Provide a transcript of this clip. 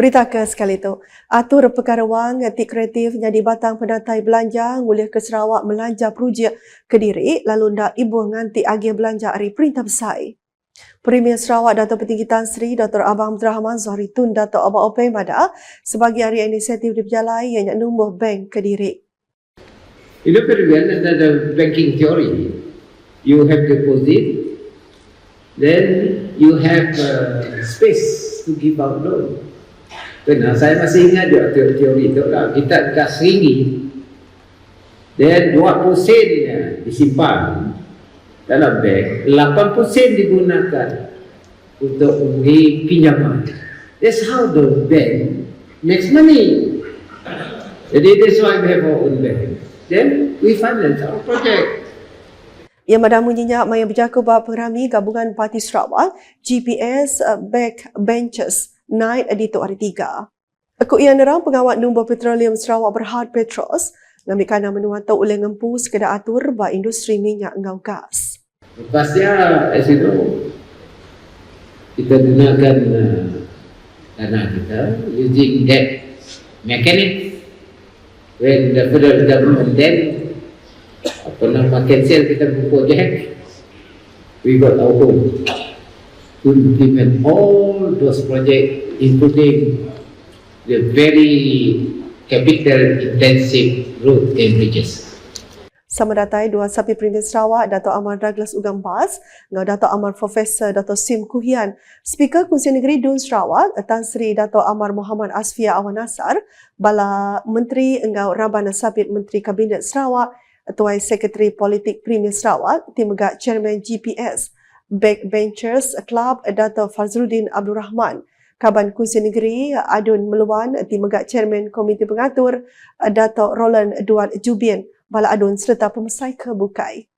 Berita ke sekali itu, atur perkara wang etik kreatif jadi batang penatai belanja ngulih ke Sarawak melanja perujuk ke diri lalu ndak ibu nganti agih belanja hari perintah besar. Premier Sarawak Dato' Petinggi Tan Sri Dr. Abang Abdul Rahman Zuhri Tun Dato' Abang Openg pada sebagai hari inisiatif di berjalai yang nak numbuh bank ke diri. You well at the banking theory. You have deposit, then you have uh, space to give out loan. Kena, saya masih ingat juga teori, teori itu lah. Kita kas ringgit, then 2 sennya disimpan dalam bank, 8 sen digunakan untuk memberi pinjaman. That's how the bank makes money. Jadi that's why we have our own bank. Then we finance our project. Yang madah menyenyak maya berjaku bahawa pengrami gabungan Parti Sarawak GPS uh, Backbenchers naik di tu hari tiga. Aku ia nerang pengawat nombor petroleum Sarawak Berhad Petros ngambil kanan menua tau oleh ngempu sekedar atur ba industri minyak ngau gas. Lepasnya, as you know, kita gunakan uh, dana kita using that mechanic when the federal government then apa nama cancel kita buku project we got our home implement all those projects including the very capital intensive road and bridges. Sama datai dua sapi Premier Sarawak Dato' Amar Douglas Ugam Bas ngau Dato' Amar Profesor Dato' Sim Kuhian Speaker Kunsian Negeri Dun Sarawak Tan Sri Dato' Amar Muhammad Asfia Awan Nasar bala Menteri engau Rabana Sabit Menteri Kabinet Sarawak Tuai Sekretari Politik Premier Sarawak Timega Chairman GPS Backbenchers Club Dato' Fazruddin Abdul Rahman Kaban Kunsian Negeri Adun Meluan Timega Chairman Komiti Pengatur Dato' Roland Duat Jubian bala adun serta pemesai kebukai.